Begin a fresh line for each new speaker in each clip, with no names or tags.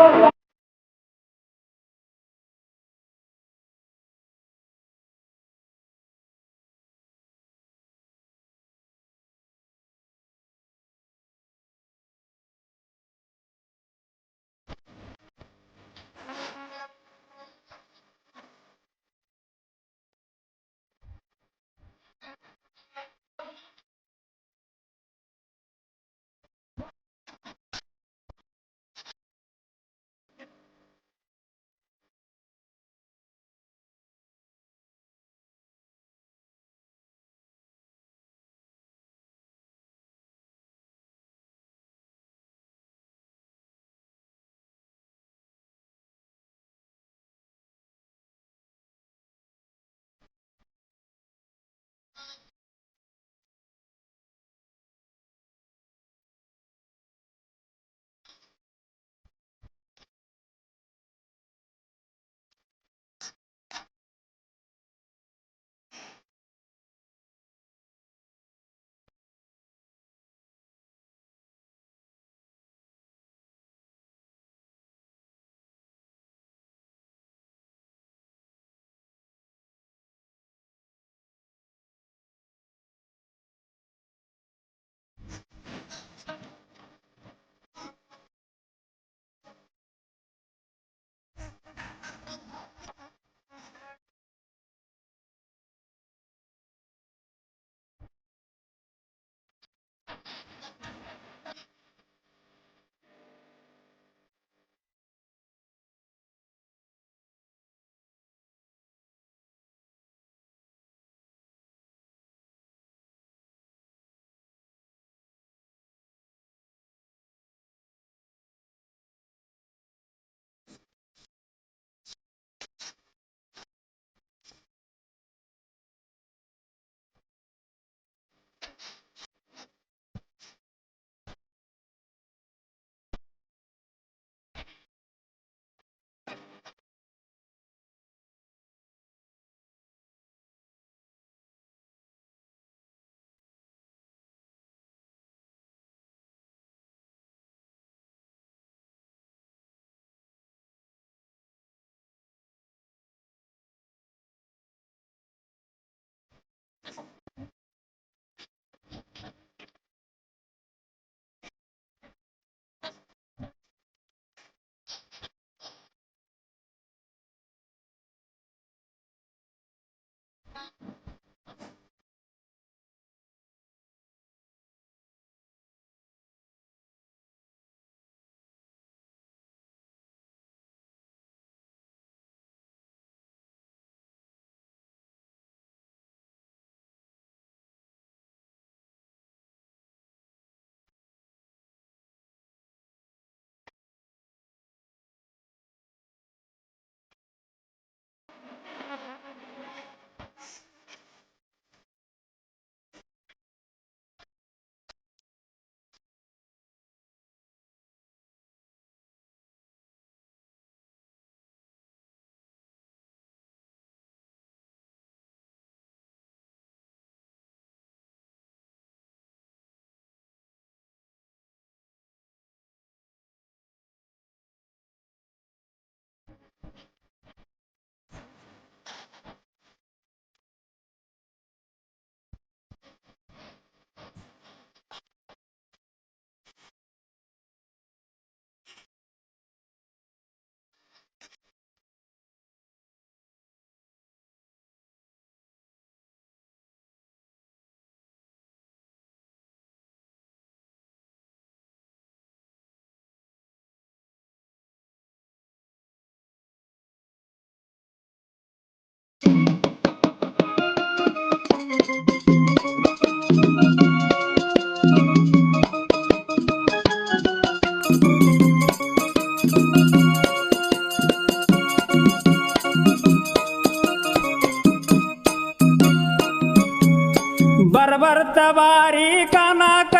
ಬರ್ಬರ್ತ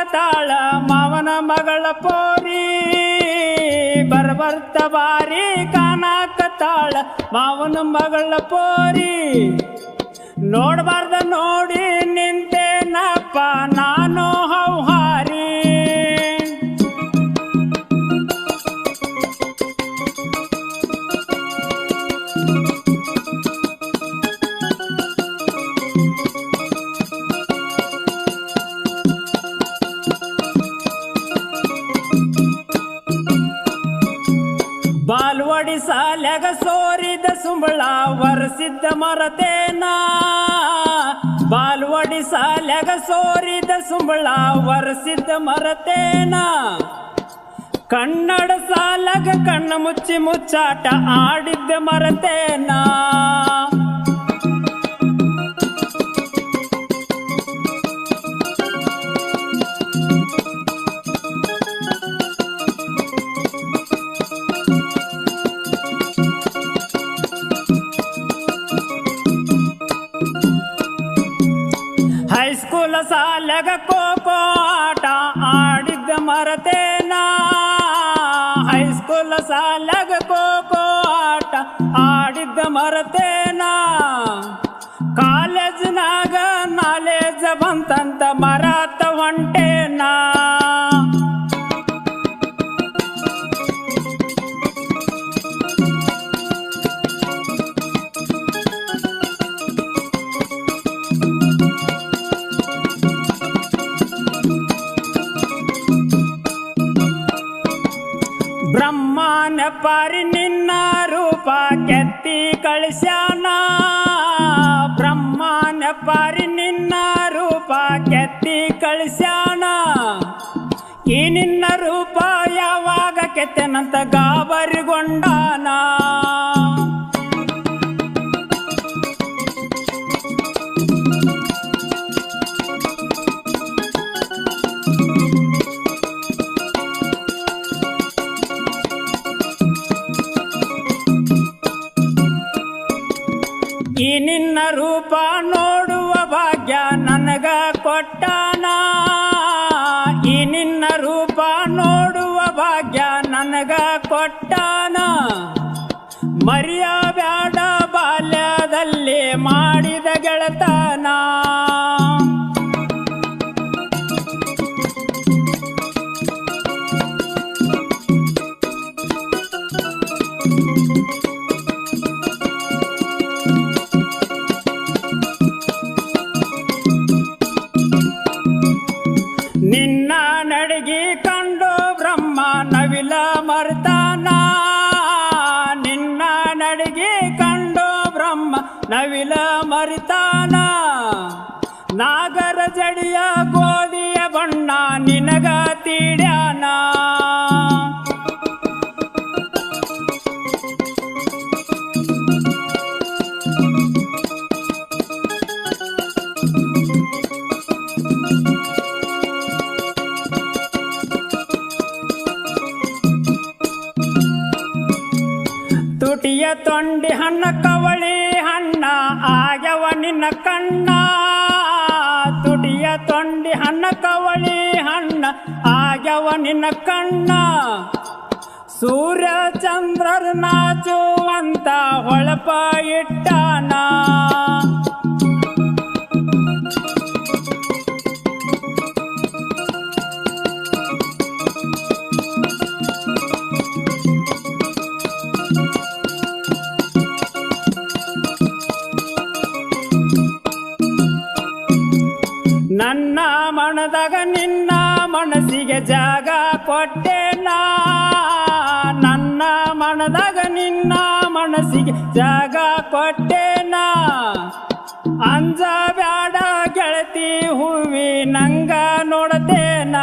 ಕನಕತಾಳ ಮಾವನ ಮಗಳ ಪೋರಿ. ಬರ್ಬರ್ತ ಬಾರಿ ಕನಕತಾಳ ಮಾವನ ಮಗಳ ಪೋರಿ. ನೋಡಬಾರ್ದ ನೋಡಿ ನಿಂತೇನಪ್ಪ, ನಾನು ಹೌಹಾರಿ ಸಾಲ್ಯಾಗ ಸೋರಿದ ಸುಂಬಳ ವರಸಿದ್ದ ಮರತೇನ? ಬಾಲ್ವಡಿ ಸಾಲ್ಯಾಗ ಸೋರಿದ ಸುಂಬಳ ವರಸಿದ್ದ ಮರತೇನ? ಕನ್ನಡ ಸಾಲಗ ಕಣ್ಣ ಮುಚ್ಚಿ ಮುಚ್ಚಾಟ ಆಡಿದ್ದ ಮರತೇನ? ಖೋಖೋ ಆಟ ಆಡಿದ್ದ ಮರತೇನ. ಹೈಸ್ಕೂಲ್ ಸಾಲಗ ಆಟ ಆಡಿದ್ದ ಮರತೇನ. ಕಾಲೇಜ್ನಾಗ ನಾಲೇಜ್ ಬಂತಂತ ಮರಾತ ಪಾರಿ ನಿನ್ನ ರೂಪ ಕೆತ್ತಿ ಕಳಿಸ್ಯಾನ. ಬ್ರಹ್ಮನ ಪಾರಿ ನಿನ್ನ ರೂಪ ಕೆತ್ತಿ ಕಳಿಸ್ಯಾನ. ಈ ನಿನ್ನ ರೂಪ ಯಾವಾಗ ಕೆತ್ತನಂತ ಗಾಬರಿಗೊಂಡಾನ ನಿನ್ನ ತುಟಿಯ ತೊಂಡಿ ಹಣ್ಣ, ಕವಳಿ ಹಣ್ಣ, ಆಗ್ಯವ ನಿನ್ನ ಕಣ್ಣ. ತುಟಿಯ ತೊಂಡಿ ಹಣ್ಣ, ಕವಳಿ ಹಣ್ಣ, ಆಗ್ಯವ ನಿನ್ನ ಕಣ್ಣ. ಸೂರ್ಯ ಚಂದ್ರರು ನಾಚುವಂತ ಹೊಳಪ ಇಟ್ಟಾನ. ಮನಸ್ಸಿಗೆ ಜಾಗ ಕೊಟ್ಟೆನಾ ನನ್ನ ಮನದಾಗ ನಿನ್ನ ಮನಸ್ಸಿಗೆ ಜಾಗ ಕೊಟ್ಟೆನಾ ಅಂಜ ಬ್ಯಾಡ ಗೆಳತಿ ಹೂವಿ, ನಂಗ ಸಾಕಷ್ಟು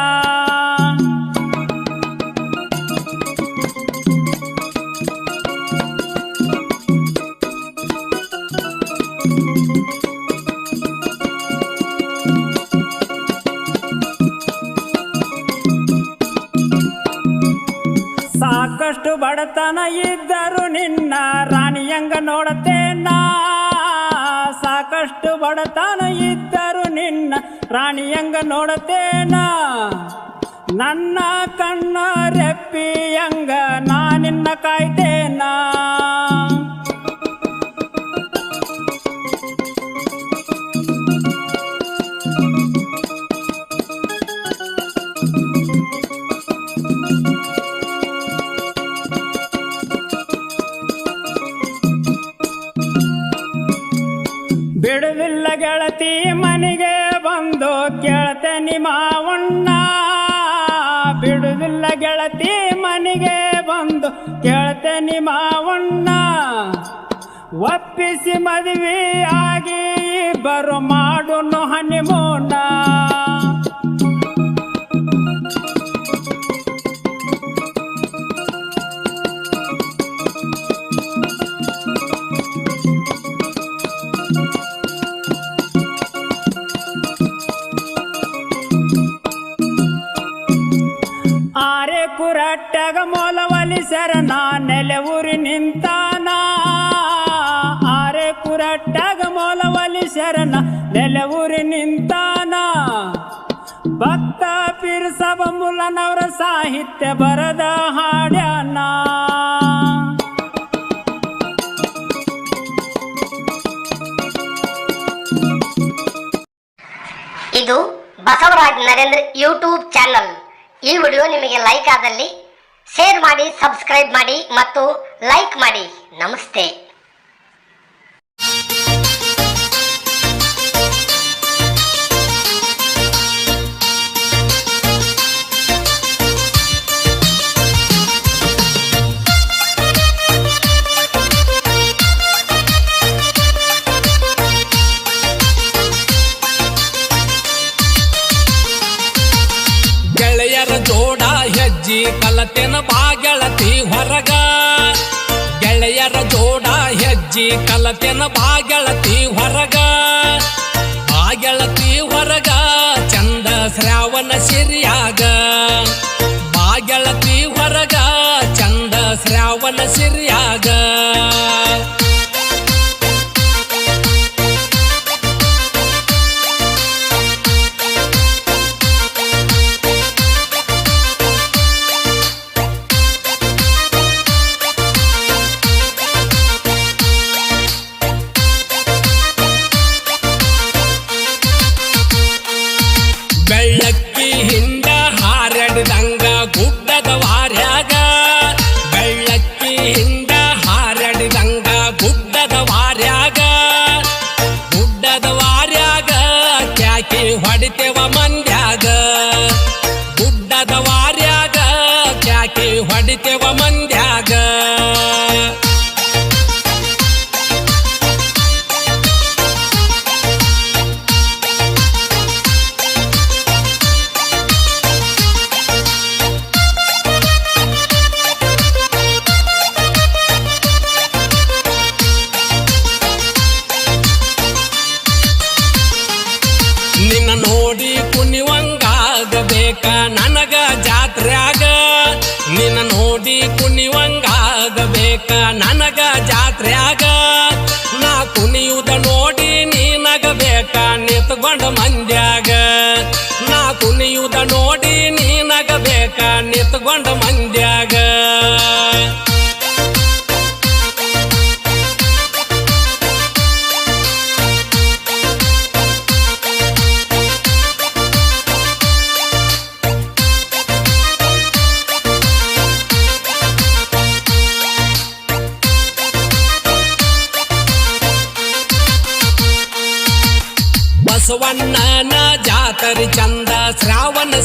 ಇದ್ದರು ನಿನ್ನ ರಾಣಿಯಂಗ ನೋಡತೇನ ಸಾಕಷ್ಟು ಬಡತನ ಇದ್ದರು ನಿನ್ನ ರಾಣಿಯಂಗ ನೋಡತೇನ ನನ್ನ ಕಣ್ಣ ರೆಪ್ಪಿಯಂಗ ನಾ ನಿನ್ನ ಬಿಡುವಿಲ್ಲ ಮದುವೆ ಆಗಿ ನಾ ನೆಲೆ ಊರಿ ನಿಂತಾನ. ಭಕ್ತ ಪಿರ್ಸಬ ಮುಲ್ಲನವರ ಸಾಹಿತ್ಯ ಬರದ ಹಾಡ್ಯಾನ.
ಇದು ಬಸವರಾಜ್ ನರೇಂದ್ರ ಯೂಟ್ಯೂಬ್ ಚಾನಲ್. ಈ ವಿಡಿಯೋ ನಿಮಗೆ ಲೈಕ್ ಆದಲ್ಲಿ ಶೇರ್ ಮಾಡಿ ಸಬ್ಸ್ಕ್ರೈಬ್ ಮಾಡಿ ಮತ್ತು ಲೈಕ್ ಮಾಡಿ. ನಮಸ್ತೆ.
ಗೆಳೆಯರ ಜೋಡ ಹೆಜ್ಜಿ ಕಲತೆನ ಬಾಗೆಳತಿ ಹೊರಗ. ಬಾಗೆಳತಿ ಹೊರಗ ಚಂದ ಶ್ರಾವಣ ಸಿರಿಯಾಗ. ಬಾಗೆಳತಿ ಹೊರಗ ಚಂದ ಶ್ರಾವಣ ಸಿರಿಯಾಗ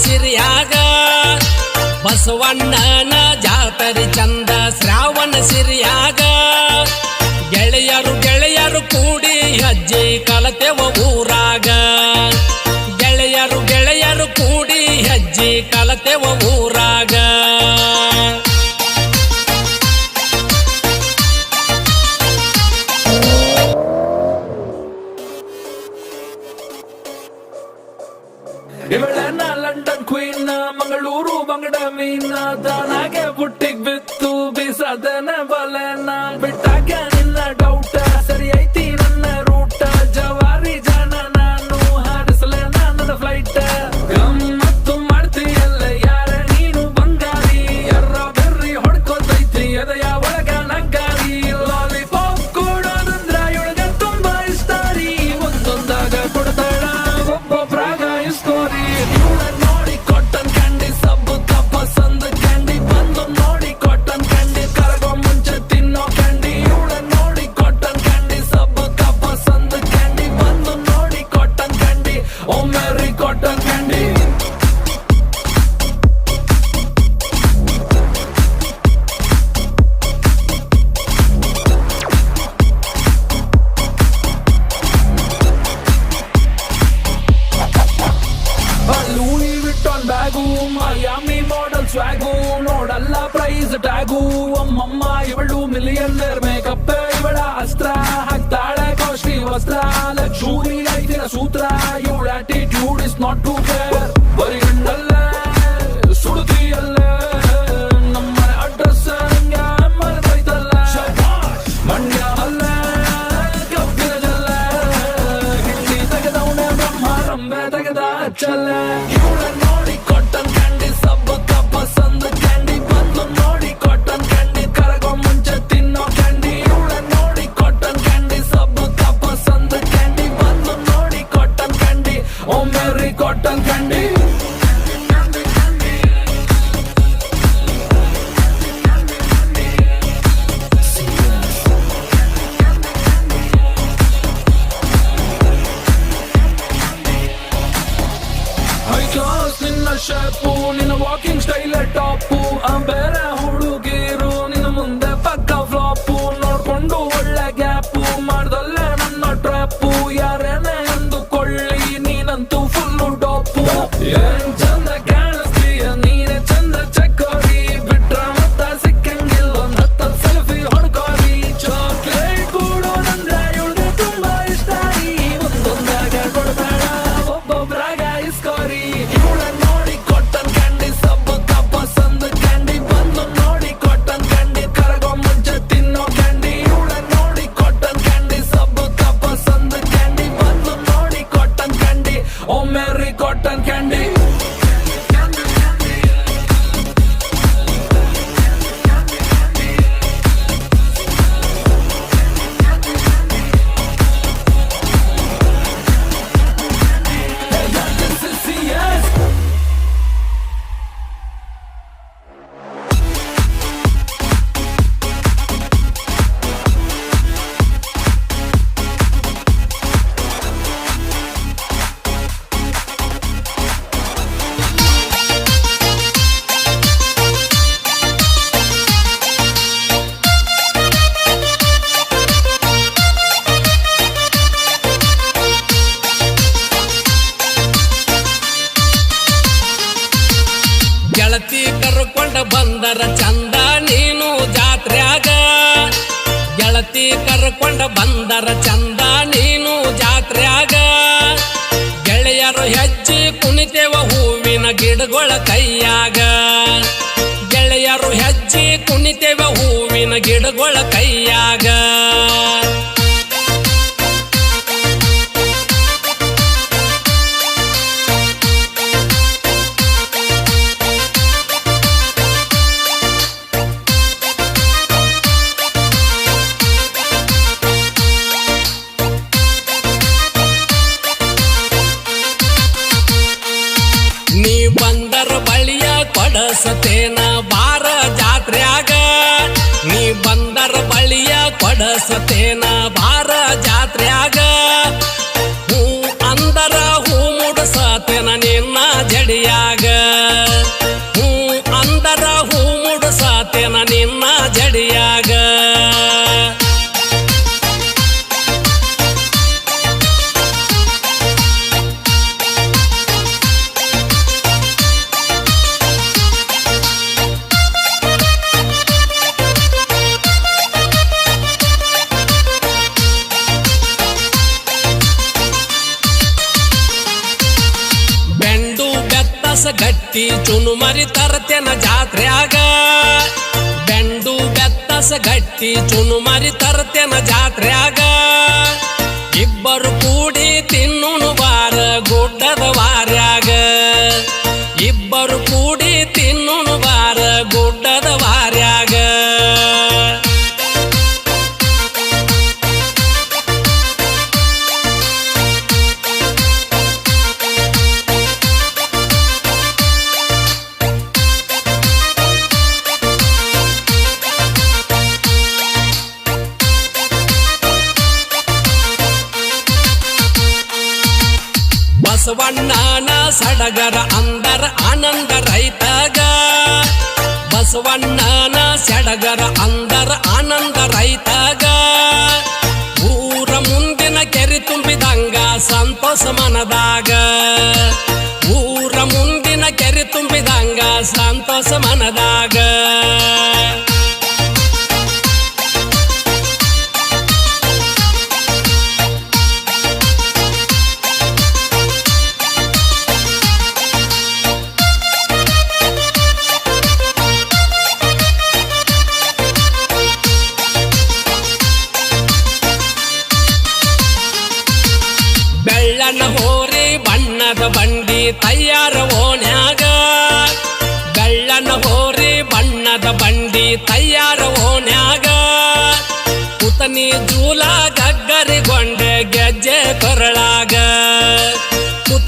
ಸಿರಿಯಾಗ ಬಸವಣ್ಣನ ಜಾತರಿ ಚಂದ ಶ್ರಾವಣ ಸಿರಿಯಾಗ. ಗೆಳೆಯರು ಗೆಳೆಯರು ಕೂಡಿ ಹೆಜ್ಜೆ ಕಲತೆವ ಊರಾಗ. ಗೆಳೆಯರು ಗೆಳೆಯರು ಕೂಡಿ ಹೆಜ್ಜೆ ಕಲತೆವ ಊರಾಗ.
ಬಂಗಡ ಮೀನ ತಾನಾಗೆ ಬುಟ್ಟಿಗ್ ಬಿತ್ತು ಬಿಸದನ ಬಲನ ಬಿಟ್ಟಾಗ
ಗೆಳತಿ ಕರ್ಕೊಂಡ ಬಂದರ ಚಂದ ನೀನು ಜಾತ್ರೆಯಾಗ. ಗೆಳೆಯರು ಹೆಜ್ಜಿ ಕುಣಿತೇವ ಹೂವಿನ ಗಿಡಗಳ ಕೈಯಾಗ. ಗೆಳೆಯರು ಹೆಜ್ಜಿ ಕುಣಿತೇವ ಹೂವಿನ ಗಿಡಗಳ ಕೈಯಾಗ. ಸೇನಾ ಭಾರ? ಗಟ್ಟಿ ಚುನು ಮಾರಿ ತರ್ತೇನ ಜಾತ್ರೆ. ತುಂಬಿದಂಗ ಸಂತೋಷ ಮನದಾಗ. ಊರ ಮುಂದಿನ ಕೆರೆ ತುಂಬಿದಂಗ ಸಂತೋಷ ಮನದಾಗ.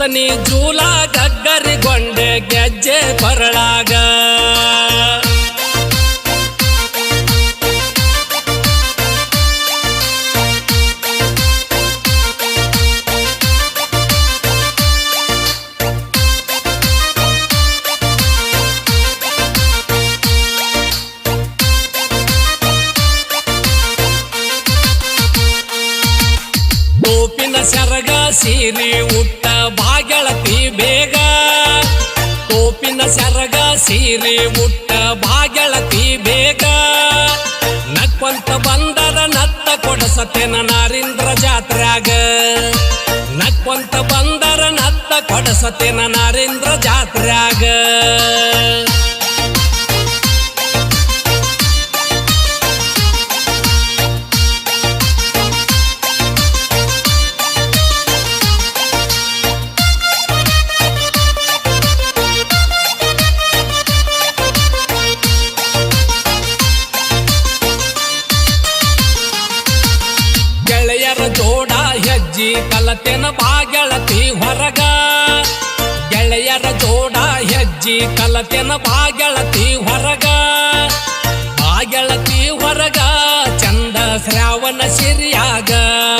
ಪುತನಿ ಜೂಲ ಗಗ್ಗರಿಗೊಂಡೆ ಗೆಜ್ಜೆ ಕೊರಳಾಗ ಸೀರಿ ಸೀರಿ ಮುಟ್ಟ ಬಾಗಳತಿ ಬೇಗ. ನಕ್ಕೊಂತ ಬಂದರ ನತ್ತ ಕೊಡಸತೆನ ನಾರೀಂದ್ರ ಜಾತ್ರ್ಯಾಗ. ನಕ್ಕೊಂತ ಬಂದರ ನತ್ತ ಕೊಡಸತೆನ ನಾರೀಂದ್ರ ಜಾತ್ರ್ಯಾಗ. ಕಲತೆನ ಬಾಗೆಳತಿ